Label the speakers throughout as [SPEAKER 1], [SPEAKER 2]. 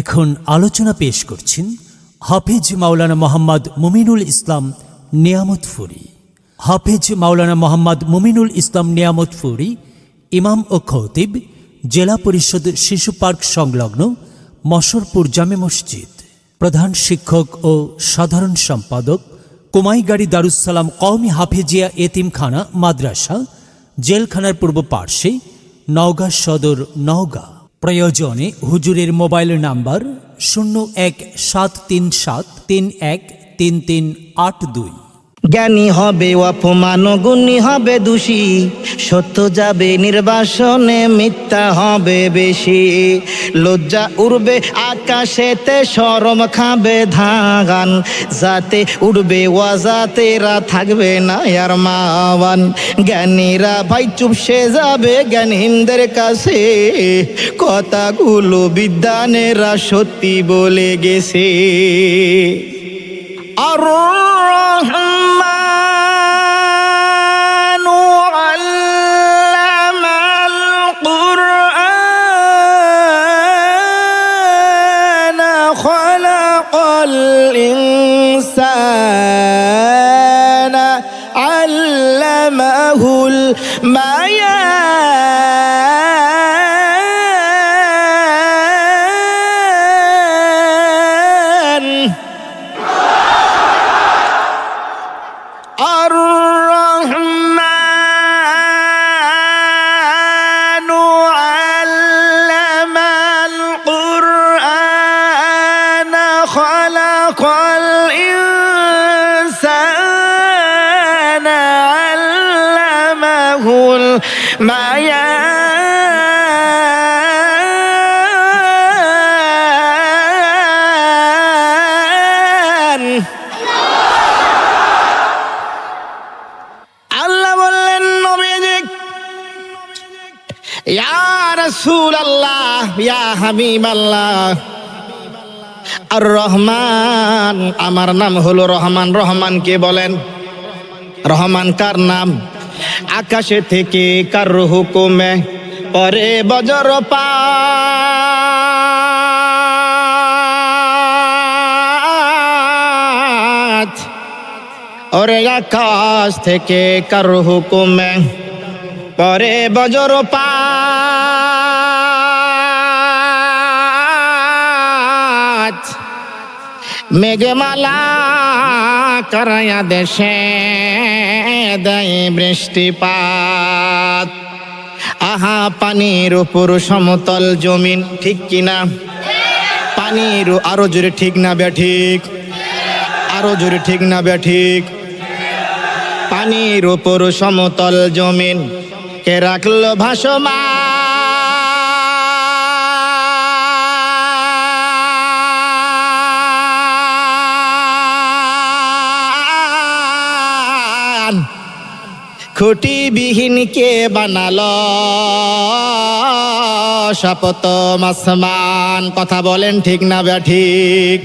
[SPEAKER 1] এখন আলোচনা পেশ করছেন হাফিজ মাওলানা মোহাম্মদ মুমিনুল ইসলাম নিয়ামত নিয়ামতফুরি হাফিজ মাওলানা মোহাম্মদ মুমিনুল ইসলাম নিয়ামত নিয়ামতফুরি ইমাম ও খতিব, জেলা পরিষদ শিশু পার্ক সংলগ্ন মশরপুর জামে মসজিদ। প্রধান শিক্ষক ও সাধারণ সম্পাদক, কুমাইগাড়ি দারুসালাম কওমি হাফিজিয়া এতিমখানা মাদ্রাসা, জেলখানার পূর্ব পার্শ্বে নওগাঁ সদর নওগাঁ। প্রয়োজনে হুজুরের মোবাইল নাম্বার শূন্য এক সাত তিন সাত তিন এক তিন তিন আট দুই।
[SPEAKER 2] জ্ঞানী হবে, অপমান গুণী হবে দোষী। সত্য যাবে, নির্বাসনে মিথ্যা হবে বেশি। লজ্জা উড়বে, আকাশেতে সরম খাবে ধাগান। যাতে উড়বে ওয়াজাতেরা থাকবে না আর মাওয়ান। জ্ঞানীরা ভাই চুপসে যাবে জ্ঞানহীনদের কাছে। কথাগুলো বিদ্যানেরা সত্যি বলে গেছে। আর الإنسان علمه البيان মায়া। আল্লাহ বললেন নবীজিক ইয়া রাসূলুল্লাহ, ইয়া হাবিবাল্লাহ। আর রহমান, আমার নাম হলো রহমান। রহমান কে বলেন? রহমান কার নাম? আকাশে থেকে কার হুকুমে পরে বজর পাত? ওরে আকাশ থেকে কার হুকুমে পরে বজর পাত? মেঘমালা করায়া দেশে দেয় বৃষ্টিপাত। আহা, পানির উপর সমতল জমিন, ঠিক কিনা? পানির আরও জোরে ঠিক না বে ঠিক? আরও জোরে ঠিক না বে ঠিক? পানির উপর সমতল জমিন, কে রাখল ভাসমান? খুঁটি বিহীন কে বানালো? শপথ আসমান কথা বলেন ঠিক না বে ঠিক?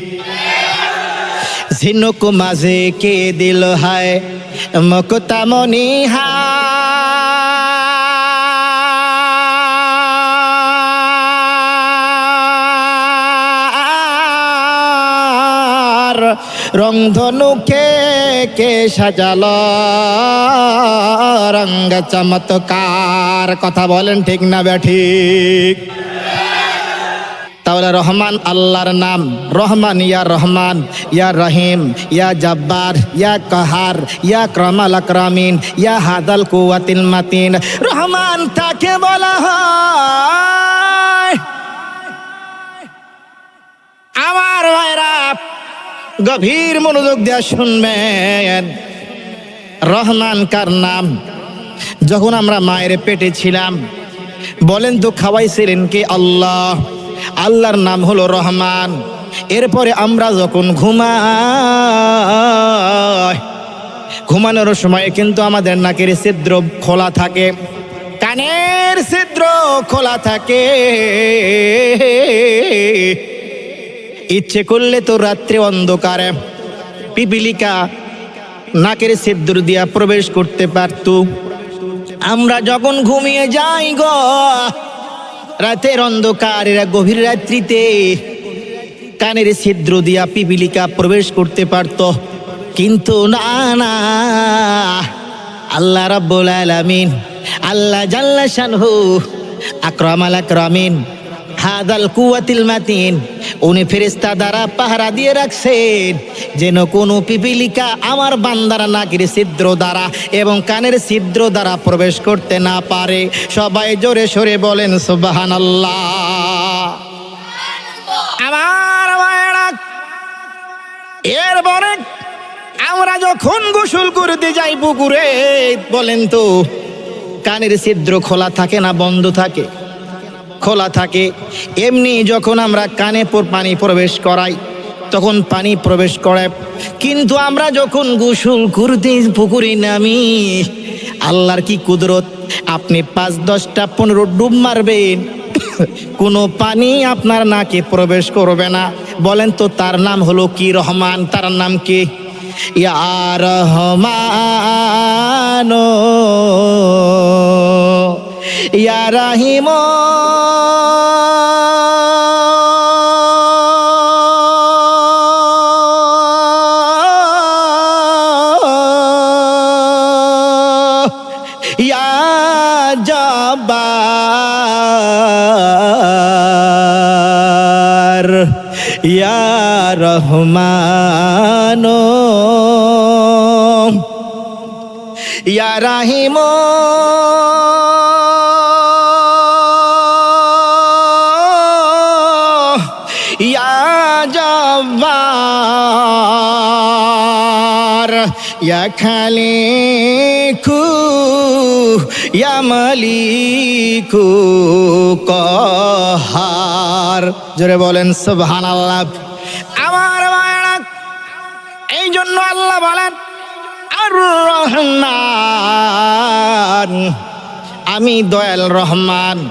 [SPEAKER 2] ঝিনুক মাঝে কে দিল হায়? মকুতামনি হার রংধনুকে কে সাজাল? রঙ্গ চমৎকার। কথা বলেন ঠিক না বে ঠিক? তাহলে রহমান আল্লাহর নাম। রহমান, ইয়া রহমান, ইয়া রহিম, ইয়া জব্বার, ইয়া কাহার, ইয়া ক্রমাল আক্রামিন, ইয়া হাদাল কুয়াতিল মাতিন। রহমান তাকে বলা হয়? আমার ভাইরা গভীর মনোযোগ দিয়ে শুনবেন। রহমান কার নাম? যখন আমরা মায়ের পেটে ছিলাম, বলেন তো খাওয়াইছিলেন কে আল্লাহ? আল্লাহর নাম হলো রহমান। এরপরে আমরা যখন ঘুমাই, ঘুমানোর সময় কিন্তু আমাদের নাকের ছিদ্র খোলা থাকে, কানের ছিদ্র খোলা থাকে। ইচ্ছে করলে তো রাত্রে অন্ধকারে। পিপিলিকা নাকের ছিদ্র দিয়া প্রবেশ করতে পারত। আমরা যখন ঘুমিয়ে যাই গো, রাতের অন্ধকার এরা গভীর রাত্রিতে কানের ছিদ্র দিয়া পিপিলিকা প্রবেশ করতে পারত। কিন্তু না না, আল্লাহ রাব্বুল আলামিন, আল্লাহ জাল্লা শানহু, আকরাম আল আকরামিন হাদাল কুয়াতিল মাতিন। উনি ফেরেস্তা দ্বারা পাহারা দিয়ে রাখছেন। যেন কোনো পিপিলিকা আমার বান্দার নাকের ছিদ্র দ্বারা এবং কানের ছিদ্র দ্বারা প্রবেশ করতে না পারে। সবাই জোরে সরে বলেন সুবাহান আমার এরপরে আমরা যখন গোসল করতে যাই পুকুরে, বলেন তো, কানের ছিদ্র খোলা থাকে না, বন্ধ থাকে? খোলা থাকে। এমনি যখন আমরা কানে পানি প্রবেশ করাই, তখন পানি প্রবেশ করে। কিন্তু আমরা যখন গোসল করতে পুকুরে নামি, আল্লাহর কি কুদরত? আপনি পাঁচ, দশটা, পনেরো ডুব মারবেন কোনো পানি আপনার নাকে প্রবেশ করবে না। বলেন তো, তার নাম হলো কি রহমান? তার নাম কি? ইয়া রহমান। ইয়া রাহিম। জব্বার। ইয়া রহমান। ইয়া রাহিম। জব্বার। ইয়া খালিকু, ইয়া মালিকু, কহার। জোরে বলেন, সুবহানাল্লাহ। আমার এই জন্য আল্লাহ বলেন রহমান। আমি দয়াল রহমান।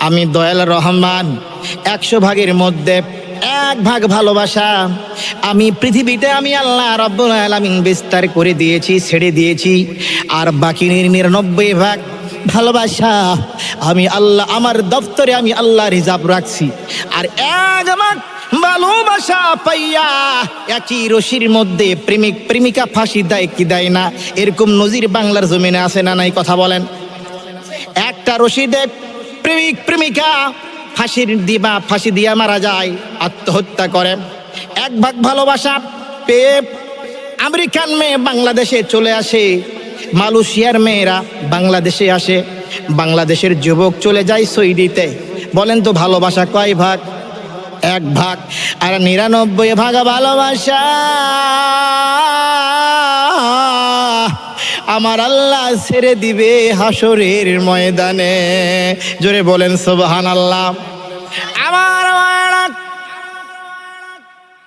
[SPEAKER 2] আমি দয়াল রহমান। একশো ভাগের মধ্যে এক ভাগ ভালোবাসা। আমি পৃথিবীতে আমি আল্লাহ রব্বুল আলামিন বিস্তার করে দিয়েছি, ছেড়ে দিয়েছি। আর বাকি নিরানব্বই ভাগ ভালোবাসা আমি আল্লাহ, আমার দপ্তরে আমি আল্লাহ রিজার্ভ রাখছি। আর এক ভাগ ভালোবাসা পাইয়া একই রশির মধ্যে প্রেমিক প্রেমিকা ফাঁসি দেয় কি দেয় না, এরকম নজির বাংলার জমিনে আছে না নাই, কথা বলেন। একটা রশিদে প্রেমিক প্রেমিকা ফাঁসির দিবা, ফাঁসি দিয়া মারা যায়, আত্মহত্যা করে। এক ভাগ ভালোবাসা পেয়ে আমেরিকান মেয়ে বাংলাদেশে চলে আসে। মালয়েশিয়ার মেয়েরা বাংলাদেশে আসে। বাংলাদেশের যুবক চলে যায় সৌদিতে। বলেন তো ভালোবাসা কয় ভাগ? এক ভাগ। আর নিরানব্বই ভাগ ভালোবাসা। আমার আল্লাহ ছেড়ে দিবে হাসরের ময়দানে। জোরে বলেন সোবাহান আল্লাহ আমার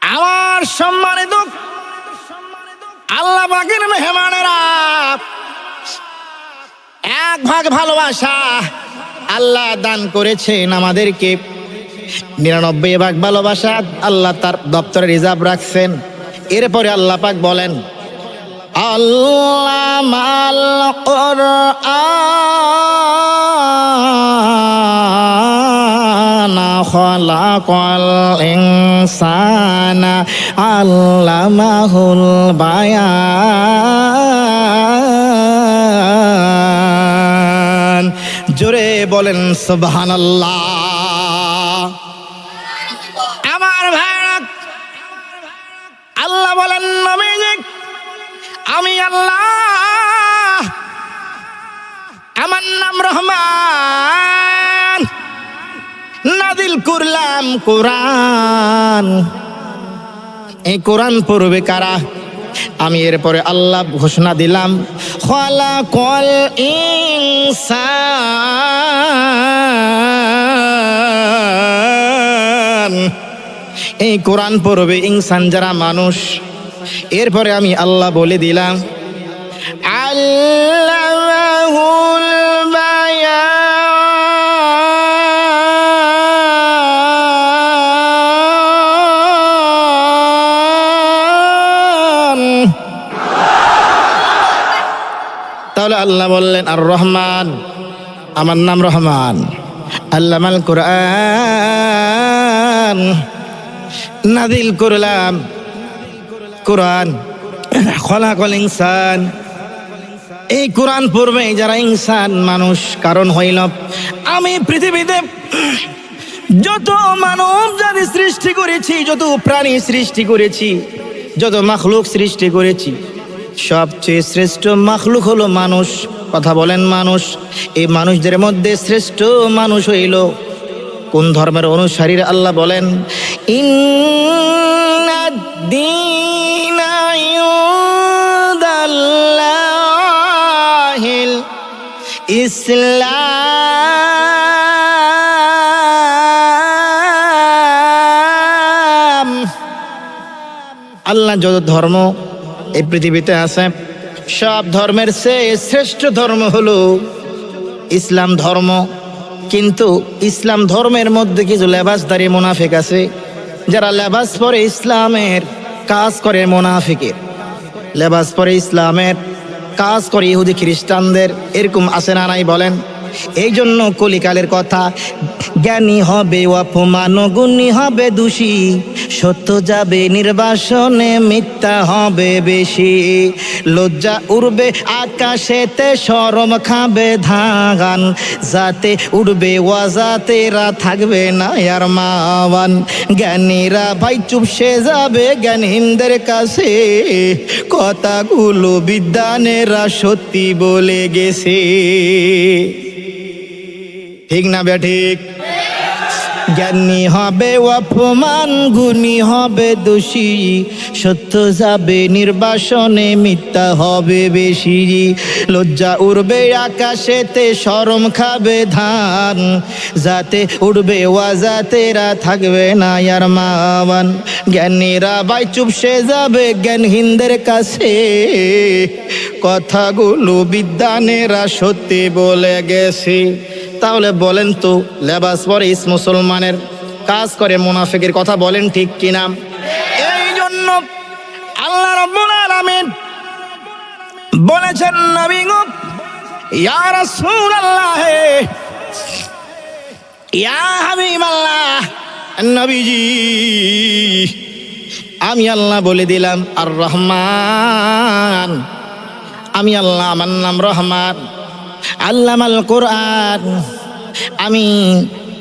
[SPEAKER 2] আমার সম্মানিত, আল্লাহ বাগের মেহমানেরা, এক ভাগ ভালোবাসা আল্লাহ দান করেছেন আমাদেরকে। নিরানব্বই ভাগ ভালোবাসা আল্লাহ তার দপ্তরে রিজার্ভ রাখছেন। এরপরে আল্লাহ পাক বলেন আল্লামাল কোরআন খলাকল ইনসানা আল্লামাহুল বায়ান। জোরে বলেন সুবহানাল্লাহ। আমার ভাইরা আল্লাহ বলেন নবীজি আমি আল্লাহ, আমার নাম রহমান। নাদিল করলাম কোরআন। এই কোরআন পড়বে কারা? আমি এরপরে আল্লাহ ঘোষণা দিলাম খলা কল ইনসান। এই কোরআন পড়বে ইনসান যারা মানুষ। এরপরে আমি আল্লাহ বলে দিলাম, আল্লাহুল তাহলে আল্লাহ বললেন, আর রহমান, আমার নাম রহমান। আল্লামাল কোরআন নাদিল করলাম। কোরআন। খলাকল ইনসান। এই কোরআন পূর্বে যারা ইনসান মানুষ, কারণ হইল আমি পৃথিবীতে যত মানব জাতি সৃষ্টি করেছি, যত প্রাণী সৃষ্টি করেছি, যত মাখলুক সৃষ্টি করেছি, সবচেয়ে শ্রেষ্ঠ মাখলুক হলো মানুষ। কথা বলেন মানুষ। এই মানুষদের মধ্যে শ্রেষ্ঠ মানুষ হইল কোন ধর্মের অনুসারীরা আল্লাহ বলেন, ইন্নাদ্দীনা ইসলাম। আল্লাহ যত ধর্ম এই পৃথিবীতে আছে, সব ধর্মের চেয়ে শ্রেষ্ঠ ধর্ম হলো ইসলাম ধর্ম। কিন্তু ইসলাম ধর্মের মধ্যে কিছু লেবাসদারি মোনাফিক আছে, যারা লেবাস পরে ইসলামের কাজ করে মোনাফিকের। লেবাস পরে ইসলামের কাজ করে ইহুদি খ্রিস্টানদের এরকম আছে না নাই বলেন? এই জন্য কলিকালের কথা, জ্ঞানী হবে অপমান, গুণী হবে দোষী। সত্য যাবে, নির্বাসনে মিথ্যা হবে বেশি। লজ্জা উড়বে, আকাশেতে সরম খাবে ধাগান। যাতে উড়বে ওয়াজাতেরা থাকবে না আর মাওয়ান। জ্ঞানীরা ভাই চুপসে যাবে জ্ঞানহীনদের কাছে। কথাগুলো বিদ্যানেরা সত্যি বলে গেছে। ঠিক না বে ঠিক? জ্ঞানী হবে অপমান, গুণী হবে দোষী। সত্য যাবে নির্বাসনে, মিথ্যা হবে বেশি। লজ্জা উড়বে আকাশেতে শরম খাবে ধান। যাতে উড়বে ওয়া ওয়াজাতেরা থাকবে না আর মাওয়ান। জ্ঞানীরা বাই চুপসে যাবে জ্ঞানহীনদের কাছে। কথাগুলো বিদ্যানেরা সত্যি বলে গেছে। তাহলে বলেন তো, লেবাস পরে ইস মুসলমানের কাজ করে মুনাফিকের কথা বলেন ঠিক কিনা? এই জন্য আল্লাহ রাব্বুল আলামিন বলেছেন, নবী গো, ইয়া রাসূলুল্লাহ, ইয়া হাবিবাল্লাহ, নবীজি, আমি আল্লাহ বলে দিলাম, আর রহমান, আমি আল্লাহ আমার নাম রহমান। আল্লামাল কোরআন। আমি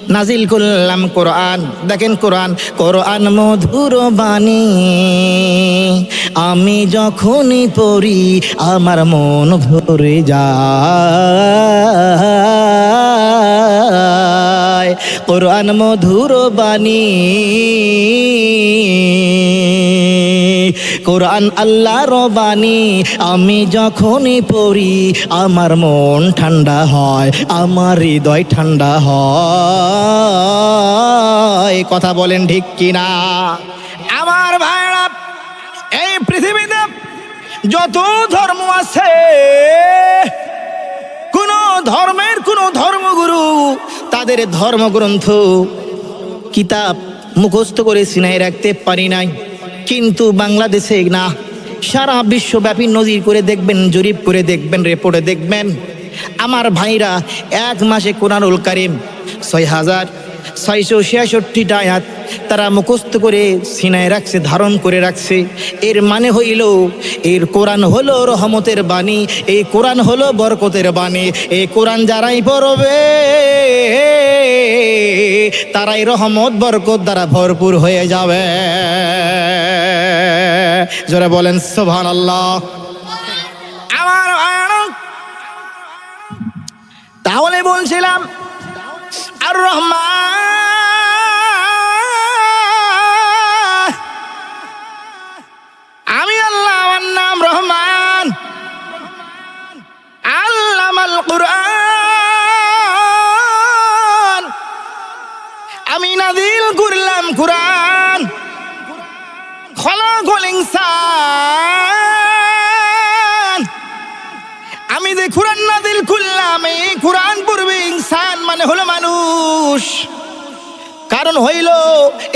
[SPEAKER 2] নাজিল করলাম কোরআন। দেখেন কোরআন কোরআন মধুর বাণী। আমি যখনই পড়ি, আমার মন ভরে যায়। কোরআন মধুর বাণী। কোরআন আল্লাহর বাণী আমি যখনই পড়ি, আমার মন ঠান্ডা হয়, আমার হৃদয় ঠান্ডা হয়। কথা বলেন ঠিক কিনা? আমার ভাইরা, এই পৃথিবীতে যত ধর্ম আছে, কোন ধর্মের কোন ধর্মগুরু তাদের ধর্মগ্রন্থ কিতাব মুখস্থ করে সিনাই রাখতে পারি নাই। কিন্তু বাংলাদেশে না। সারা বিশ্বব্যাপী নজির করে দেখবেন, জরিপ করে দেখবেন রেপোর্টে দেখবেন। আমার ভাইরা এক মাসে কোরআনুল কারিম ছয় হাজার ছয়শো ছিয়াষট্টিটা আয়াত তারা মুখস্থ করে সিনায় রাখছে, ধারণ করে রাখছে। এর মানে হইল, এর কোরআন হলো রহমতের বাণী, এই কোরআন হলো বরকতের বাণী। এই কোরআন যারাই পড়বে, তারাই রহমত, বরকত দ্বারা ভরপুর হয়ে যাবে। যারা বলেন সোভান আল্লাহ আমার তাহলে বলছিলাম আর রহমান আমি আল্লাহ, আমার নাম রহমান। আল্লামাল কুরআন। আমি নাদিল করলাম কুরআন। খলাকল ইনসান আমি যে কোরআন নাদিল করলাম, এই কোরআন পড়বে ইনসান মানে হলো মানুষ। কারণ হইল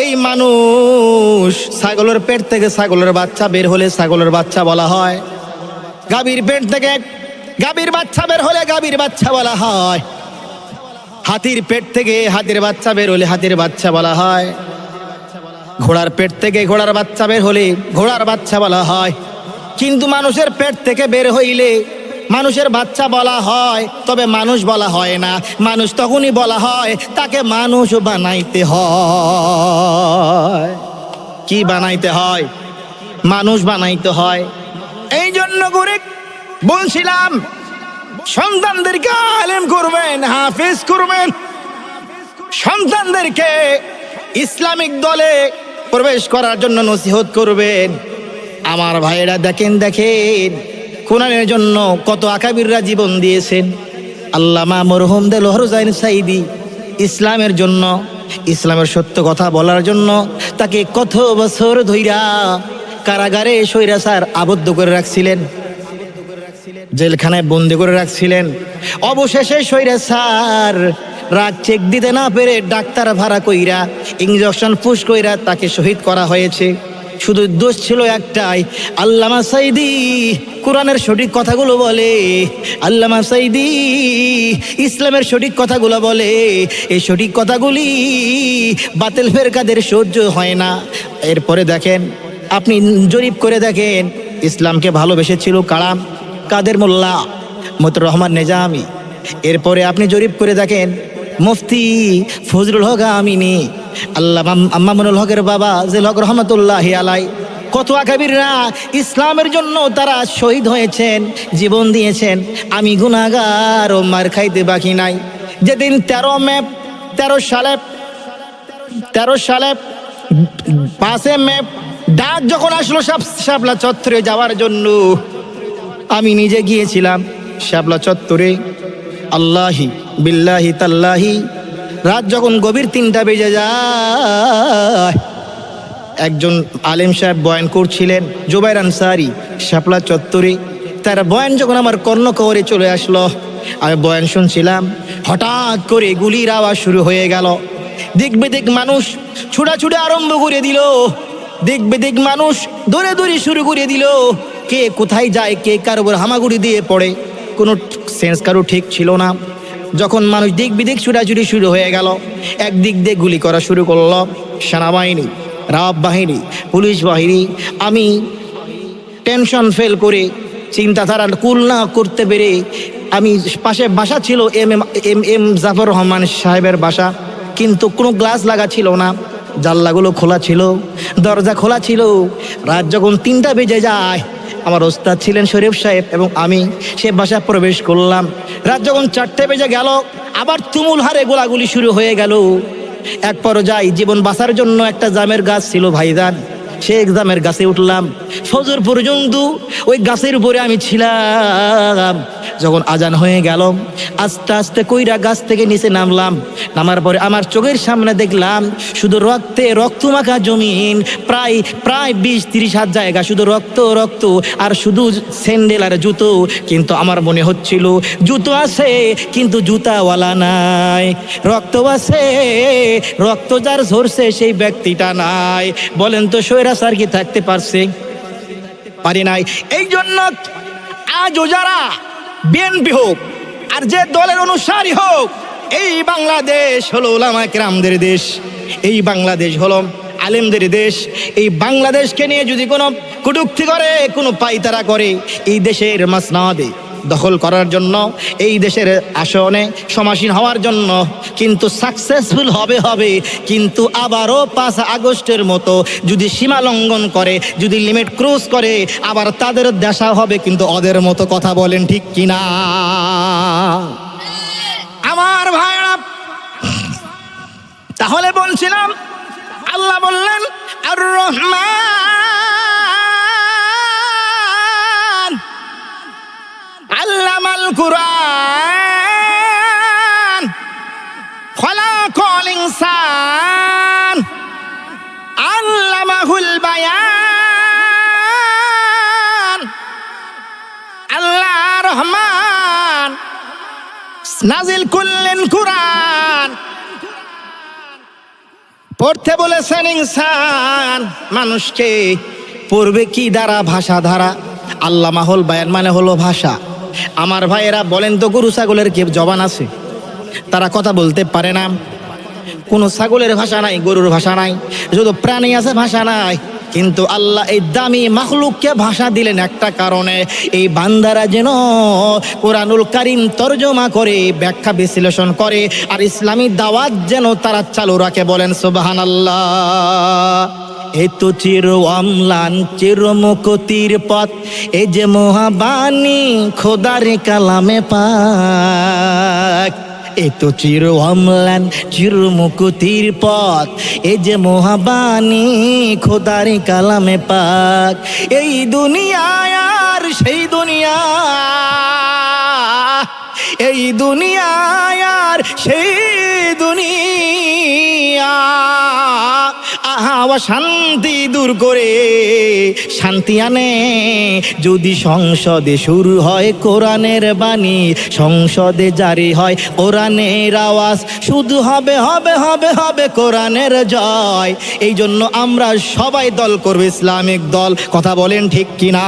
[SPEAKER 2] এই মানুষ, ছাগলের পেট থেকে ছাগলের বাচ্চা বের হলে ছাগলের বাচ্চা বলা হয়। গাভীর পেট থেকে গাভীর বাচ্চা বের হলে গাভীর বাচ্চা বলা হয়। হাতির পেট থেকে হাতির বাচ্চা বের হলে হাতির বাচ্চা বলা হয়। ঘোড়ার পেট থেকে ঘোড়ার বাচ্চা বের হলে ঘোড়ার বাচ্চা বলা হয়। কিন্তু মানুষের পেট থেকে বের হইলে মানুষের বাচ্চা বলা হয়, তবে মানুষ বলা হয় না। মানুষ তখনই বলা হয়, তাকে মানুষ বানাইতে হয়। কি বানাইতে হয়? মানুষ বানাইতে হয়। এই জন্য করে বলছিলাম, সন্তানদেরকে আলেম করবেন, হাফিজ করবেন। সন্তানদেরকে ইসলামিক দলে প্রবেশ করার জন্য নসিহত করবেন। আমার ভাইয়েরা দেখেন দেখেন কোরআনের জন্য কত আকাবিররা জীবন দিয়েছেন। আল্লামা মরহুম দেল হরজাইন সাইদি ইসলামের জন্য, ইসলামের সত্য কথা বলার জন্য তাকে কত বছর ধইরা কারাগারে সৈরা আবদ্ধ করে রাখছিলেন, জেলখানায় বন্দি করে রাখছিলেন। অবশেষে সৈরা রাগ চেক দিতে না পেরে ডাক্তার ভাড়া কইরা ইঞ্জেকশন পুশ কইরা তাকে শহীদ করা হয়েছে। শুধু দোষ ছিল একটাই, আল্লামা সাইদি কোরআনের সঠিক কথাগুলো বলে। আল্লামা সাইদি ইসলামের সঠিক কথাগুলো বলে। এই সঠিক কথাগুলি বাতিল ফেরকাদের সহ্য হয় না। এরপরে দেখেন, আপনি জরিপ করে দেখেন, ইসলামকে ভালোবেসেছিল কালাম কাদের মোল্লা? মতুর রহমান নেজামি। এরপরে আপনি জরিপ করে দেখেন মুফতি ফজরুল হক আমিনী, আল্লাহ আম্মামুল হকের বাবা জেল হক রহমতুল্লাহ আলাই কত আকাবিররা ইসলামের জন্য তারা শহীদ হয়েছেন, জীবন দিয়েছেন। আমি গুনাগার ও মার খাইতে বাকি নাই। যেদিন তেরো মে, তেরো সালে তেরো সালে পাঁচে মে, ডাক যখন আসলো সাপ শাপলা চত্বরে যাওয়ার জন্য, আমি নিজে গিয়েছিলাম শ্যাবলা চত্বরে। আল্লাহি, বিল্লাহি, তাল্লাহি। রাত যখন গভীর তিনটা বেজে যায়, একজন আলেম সাহেব বয়ান করছিলেন, জুবাইর আনসারি, শাপলা চত্বরে। তার বয়ান যখন আমার কর্ণকবরে চলে আসলো, আমি বয়ান শুনছিলাম, হঠাৎ করে গুলির আওয়াজ শুরু হয়ে গেল। দিক বেদিক মানুষ ছুটাছুটি আরম্ভ করে দিল। দিক বেদিক মানুষ দৌড়ে দৌড়ে শুরু করে দিল। কে কোথায় যায়, কে কার উপর হামাগুড়ি দিয়ে পড়ে। কোনো সেন্স কারও ঠিক ছিল না। যখন মানুষ দিক বিদিক ছুটাছুটি শুরু হয়ে গেল, একদিক দিয়ে গুলি করা শুরু করল সেনাবাহিনী, রাব বাহিনী, পুলিশ বাহিনী। আমি টেনশন ফেল করে চিন্তাধারা কুল না করতে পেরে আমি পাশে বাসা ছিল M M M M Jafar Rahman সাহেবের বাসা। কিন্তু কোনো গ্লাস লাগা ছিল না, জানলাগুলো খোলা ছিল, দরজা খোলা ছিল। রাত যখন তিনটা বেজে যায় আমার ওস্তাদ ছিলেন শরীফ সাহেব এবং আমি সে বাসায় প্রবেশ করলাম। রাত যখন চারটে বেজে গেল, আবার তুমুল হারে গোলাগুলি শুরু হয়ে গেল। এক পর্যায়ে জীবন বাঁচার জন্য একটা জামের গাছ ছিল ভাইজান। সে এক্সামের গাছে উঠলাম। ফজর পর্যন্ত ওই গাছের উপরে আমি ছিলাম। যখন আজান হয়ে গেল, আস্তে আস্তে কইরা গাছ থেকে নিচে নামলাম। নামার পরে আমার চোখের সামনে দেখলাম, শুধু রক্তে রক্ত মাখা জমিন। প্রায় প্রায় বিশ তিরিশ হাত জায়গা, শুধু রক্ত রক্ত আর শুধু স্যান্ডেল আর জুতো। কিন্তু আমার মনে হচ্ছিল, জুতো আছে, কিন্তু জুতাওয়ালা নাই। রক্ত আছে, রক্ত যার ঝরছে সেই ব্যক্তিটা নাই। বলেন তো সৈরা স্যার কি থাকতে পারছে, পারি নাই। এই জন্য আজও যারা বিএনপি হোক আর যে দলের অনুসারী হোক, এই বাংলাদেশ হলো ওলামা কেরামদের দেশ, এই বাংলাদেশ হলো আলেমদের দেশ, এই বাংলাদেশকে নিয়ে যদি কোনো কটুক্তি করে, কোনো পাইতারা করে, এই দেশের মাসনাদে দখল করার জন্য এই দেশের আসনে সমাসীন হওয়ার জন্য কিন্তু সাকসেসফুল হবে হবে। কিন্তু আবারও পাঁচ আগস্টের মতো যদি সীমা লঙ্ঘন করে, যদি লিমিট ক্রস করে, আবার তাদের দেশা হবে, কিন্তু ওদের মতো কথা বলেন ঠিক কিনা? নাজিল করলেন কুরআন। পড়তে বলেছেন ইনসান। মানুষকে পড়বে কি দ্বারা, ভাষা ধারা আল্লাহ মাহল বায়ান মানে হলো ভাষা। আমার ভাইয়েরা বলেন তো, গরু ছাগলের কি জবান আছে? তারা কথা বলতে পারে না। কোনো ছাগলের ভাষা নাই, গরুর ভাষা নাই। শুধু প্রাণী আছে, ভাষা নাই। কিন্তু আল্লাহ এই দামি মাখলুককে ভাষা দিলেন একটা কারণে, এই বান্দারা যেন কোরআনুল কারিম তর্জমা করে, ব্যাখ্যা বিশ্লেষণ করে, আর ইসলামী দাওয়াত যেন তারা চালু রাখে বলেন সুবাহান আল্লাহ এ তো চির অম্লান, চির মুকতির পথ, এ যে মহাবাণী, খোদার কালামে পাক। এ তো চির অম্লান, চির মুকুতির পথ। এ যে মহাবাণী, খোদারি কালামে পাক। এই দুনিয়ায় আর সেই দুনিয়া। এই দুনিয়ায় আর সেই দুনিয়া। আহা শান্তি দূর করে, শান্তি আনে। যদি সংসদে শুরু হয় কোরআনের বাণী, সংসদে জারি হয় কোরআনের আওয়াজ, শুধু হবে হবে হবে হবে কোরআনের জয়। এই জন্য আমরা সবাই দল করব, ইসলামিক দল। কথা বলেন ঠিক কিনা?